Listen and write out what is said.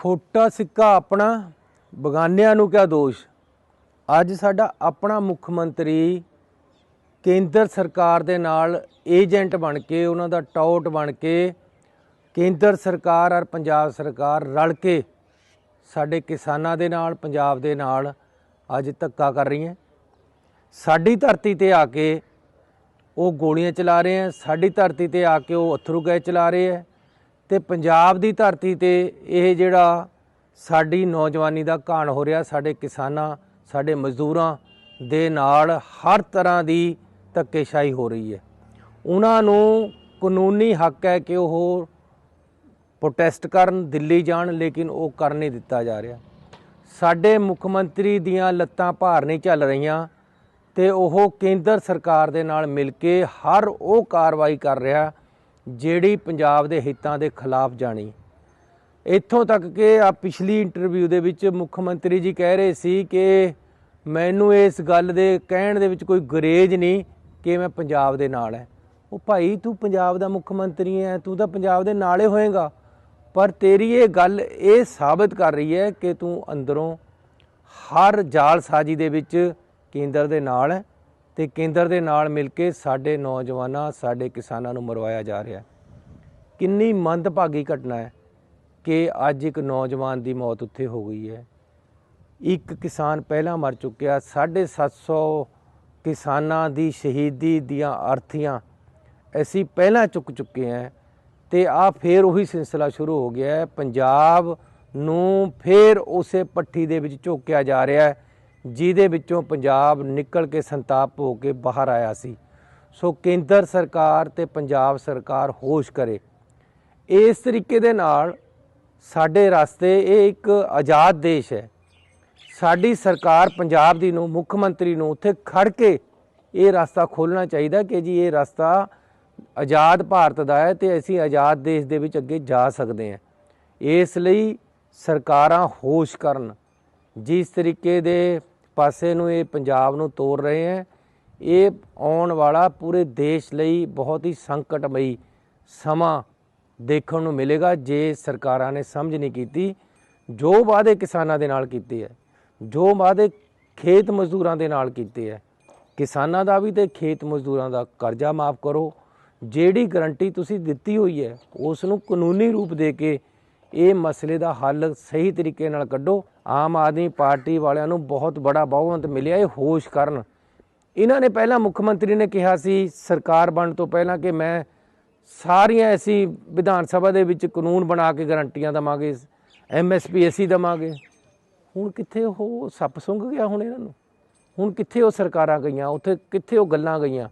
ਖੋਟਾ ਸਿੱਕਾ ਆਪਣਾ, ਬਗਾਨਿਆਂ ਨੂੰ ਕਿਆ ਦੋਸ਼? ਅੱਜ ਸਾਡਾ ਆਪਣਾ ਮੁੱਖ ਮੰਤਰੀ ਕੇਂਦਰ ਸਰਕਾਰ ਦੇ ਨਾਲ ਏਜੰਟ ਬਣ ਕੇ, ਉਹਨਾਂ ਦਾ ਟਾਊਟ ਬਣ ਕੇ, ਕੇਂਦਰ ਸਰਕਾਰ ਔਰ ਪੰਜਾਬ ਸਰਕਾਰ ਰਲ ਕੇ ਸਾਡੇ ਕਿਸਾਨਾਂ ਦੇ ਨਾਲ, ਪੰਜਾਬ ਦੇ ਨਾਲ ਅੱਜ ਧੱਕਾ ਕਰ ਰਹੀ ਹੈ ਸਾਡੀ ਧਰਤੀ ਤੇ ਆ ਕੇ ਉਹ ਗੋਲੀਆਂ ਚਲਾ ਰਹੇ ਹੈ ਸਾਡੀ ਧਰਤੀ ਤੇ ਆ ਕੇ ਉਹ ਅਥਰੂ ਗਏ ਚਲਾ ਰਹੇ ਹੈ ਤੇ ਪੰਜਾਬ ਦੀ ਧਰਤੀ ਤੇ ਇਹ ਜਿਹੜਾ ਸਾਡੀ ਨੌਜਵਾਨੀ ਦਾ ਘਾਣ ਹੋ ਰਿਹਾ, ਸਾਡੇ ਕਿਸਾਨਾਂ, ਸਾਡੇ ਮਜ਼ਦੂਰਾਂ ਦੇ ਨਾਲ ਹਰ ਤਰ੍ਹਾਂ ਦੀ ਧੱਕੇਸ਼ਾਹੀ ਹੋ ਰਹੀ ਹੈ। ਉਹਨਾਂ ਨੂੰ ਕਾਨੂੰਨੀ ਹੱਕ ਹੈ ਕਿ ਉਹ ਪ੍ਰੋਟੈਸਟ ਕਰਨ, ਦਿੱਲੀ ਜਾਣ, ਲੇਕਿਨ ਉਹ ਕਰ ਨਹੀਂ ਦਿੱਤਾ ਜਾ ਰਿਹਾ। ਸਾਡੇ ਮੁੱਖ ਮੰਤਰੀ ਦੀਆਂ ਲੱਤਾਂ ਭਾਰ ਨਹੀਂ ਚੱਲ ਰਹੀਆਂ ਤੇ ਉਹ ਕੇਂਦਰ ਸਰਕਾਰ ਦੇ ਨਾਲ ਮਿਲ ਕੇ ਹਰ ਉਹ ਕਾਰਵਾਈ ਕਰ ਰਿਹਾ ਜਿਹੜੀ ਪੰਜਾਬ ਦੇ ਹਿੱਤਾਂ ਦੇ ਖਿਲਾਫ ਜਾਣੀ। ਇੱਥੋਂ ਤੱਕ ਕਿ ਆ ਪਿਛਲੀ ਇੰਟਰਵਿਊ ਦੇ ਵਿੱਚ ਮੁੱਖ ਮੰਤਰੀ ਜੀ ਕਹਿ ਰਹੇ ਸੀ ਕਿ ਮੈਨੂੰ ਇਸ ਗੱਲ ਦੇ ਕਹਿਣ ਦੇ ਵਿੱਚ ਕੋਈ ਗਰੇਜ ਨਹੀਂ ਕਿ ਮੈਂ ਪੰਜਾਬ ਦੇ ਨਾਲ ਹੈ। ਉਹ ਭਾਈ, ਤੂੰ ਪੰਜਾਬ ਦਾ ਮੁੱਖ ਮੰਤਰੀ ਹੈ, ਤੂੰ ਤਾਂ ਪੰਜਾਬ ਦੇ ਨਾਲੇ ਹੋਏਗਾ। ਪਰ ਤੇਰੀ ਇਹ ਗੱਲ ਇਹ ਸਾਬਤ ਕਰ ਰਹੀ ਹੈ ਕਿ ਤੂੰ ਅੰਦਰੋਂ ਹਰ ਜਾਲਸਾਜ਼ੀ ਦੇ ਵਿੱਚ ਕੇਂਦਰ ਦੇ ਨਾਲ ਹੈ। ਤੇ ਕੇਂਦਰ ਦੇ ਨਾਲ ਮਿਲ ਕੇ ਸਾਡੇ ਨੌਜਵਾਨਾਂ, ਸਾਡੇ ਕਿਸਾਨਾਂ ਨੂੰ ਮਰਵਾਇਆ ਜਾ ਰਿਹਾ ਕਿੰਨੀ ਮੰਦਭਾਗੀ ਘਟਨਾ ਹੈ ਕਿ ਅੱਜ ਇੱਕ ਨੌਜਵਾਨ ਦੀ ਮੌਤ ਉੱਥੇ ਹੋ ਗਈ ਹੈ। ਇੱਕ ਕਿਸਾਨ ਪਹਿਲਾਂ ਮਰ ਚੁੱਕਿਆ 750 ਕਿਸਾਨਾਂ ਦੀ ਸ਼ਹੀਦੀ ਦੀਆਂ ਅਰਥੀਆਂ ਅਸੀਂ ਪਹਿਲਾਂ ਚੁੱਕ ਚੁੱਕੇ ਹਾਂ ਤੇ ਆ ਫੇਰ ਉਹੀ ਸਿਲਸਿਲਾ ਸ਼ੁਰੂ ਹੋ ਗਿਆ ਹੈ। ਪੰਜਾਬ ਨੂੰ ਫੇਰ ਉਸੇ ਪੱਠੀ ਦੇ ਵਿੱਚ ਝੋਕਿਆ ਜਾ ਰਿਹਾ ਹੈ। ਜਿਹਦੇ ਵਿੱਚੋਂ ਪੰਜਾਬ ਨਿਕਲ ਕੇ ਸੰਤਾਪ ਹੋ ਕੇ ਬਾਹਰ ਆਇਆ ਸੀ। ਸੋ ਕੇਂਦਰ ਸਰਕਾਰ ਤੇ ਪੰਜਾਬ ਸਰਕਾਰ ਹੋਸ਼ ਕਰੇ। ਇਸ ਤਰੀਕੇ ਦੇ ਨਾਲ ਸਾਡੇ ਰਸਤੇ ਇਹ ਇੱਕ ਆਜ਼ਾਦ ਦੇਸ਼ ਹੈ। ਸਾਡੀ ਸਰਕਾਰ ਪੰਜਾਬ ਦੀ ਨੂੰ, ਮੁੱਖ ਮੰਤਰੀ ਨੂੰ ਉੱਥੇ ਖੜ ਕੇ ਇਹ ਰਸਤਾ ਖੋਲਣਾ ਚਾਹੀਦਾ ਕਿ ਜੀ ਇਹ ਰਸਤਾ ਆਜ਼ਾਦ ਭਾਰਤ ਦਾ ਹੈ ਤੇ ਅਸੀਂ ਆਜ਼ਾਦ ਦੇਸ਼ ਦੇ ਵਿੱਚ ਅੱਗੇ ਜਾ ਸਕਦੇ ਹਾਂ। ਇਸ ਲਈ ਸਰਕਾਰਾਂ ਹੋਸ਼ ਕਰਨ। ਜਿਸ ਤਰੀਕੇ ਦੇ ਪਾਸੇ ਨੂੰ ਇਹ ਪੰਜਾਬ ਨੂੰ ਤੋੜ ਰਹੇ ਹੈ। ਇਹ ਆਉਣ ਵਾਲਾ ਪੂਰੇ ਦੇਸ਼ ਲਈ ਬਹੁਤ ਹੀ ਸੰਕਟਮਈ ਸਮਾਂ ਦੇਖਣ ਨੂੰ ਮਿਲੇਗਾ, ਜੇ ਸਰਕਾਰਾਂ ਨੇ ਸਮਝ ਨਹੀਂ ਕੀਤੀ। ਜੋ ਵਾਅਦੇ ਕਿਸਾਨਾਂ ਦੇ ਨਾਲ ਕੀਤੇ ਹੈ, ਜੋ ਵਾਅਦੇ ਖੇਤ ਮਜ਼ਦੂਰਾਂ ਦੇ ਨਾਲ ਕੀਤੇ ਹੈ, ਕਿਸਾਨਾਂ ਦਾ ਵੀ ਤੇ ਖੇਤ ਮਜ਼ਦੂਰਾਂ ਦਾ ਕਰਜ਼ਾ ਮਾਫ ਕਰੋ। ਜਿਹੜੀ ਗਰੰਟੀ ਤੁਸੀਂ ਦਿੱਤੀ ਹੋਈ ਹੈ, ਉਸ ਨੂੰ ਕਾਨੂੰਨੀ ਰੂਪ ਦੇ ਕੇ ਇਹ ਮਸਲੇ ਦਾ ਹੱਲ ਸਹੀ ਤਰੀਕੇ ਨਾਲ ਕੱਢੋ। ਆਮ ਆਦਮੀ ਪਾਰਟੀ ਵਾਲਿਆਂ ਨੂੰ ਬਹੁਤ ਬੜਾ ਬਹੁਮਤ ਮਿਲਿਆ, ਇਹ ਹੋਸ਼ ਕਰਨ। ਇਹਨਾਂ ਨੇ ਪਹਿਲਾਂ ਮੁੱਖ ਮੰਤਰੀ ਨੇ ਕਿਹਾ ਸੀ, ਸਰਕਾਰ ਬਣਨ ਤੋਂ ਪਹਿਲਾਂ ਕਿ ਮੈਂ ਸਾਰੀਆਂ ਐਸੀ ਵਿਧਾਨ ਸਭਾ ਦੇ ਵਿੱਚ ਕਾਨੂੰਨ ਬਣਾ ਕੇ ਗਰੰਟੀਆਂ ਦਵਾਂਗੇ ਐਮਐਸਪੀ ਐਸੀ ਦਵਾਂਗੇ। ਹੁਣ ਕਿੱਥੇ ਉਹ ਸੱਪ ਸੁੰਘ ਗਿਆ ਹੁਣ ਇਹਨਾਂ ਨੂੰ? ਹੁਣ ਕਿੱਥੇ ਉਹ ਸਰਕਾਰਾਂ ਗਈਆਂ? ਉੱਥੇ ਕਿੱਥੇ ਉਹ ਗੱਲਾਂ ਗਈਆਂ?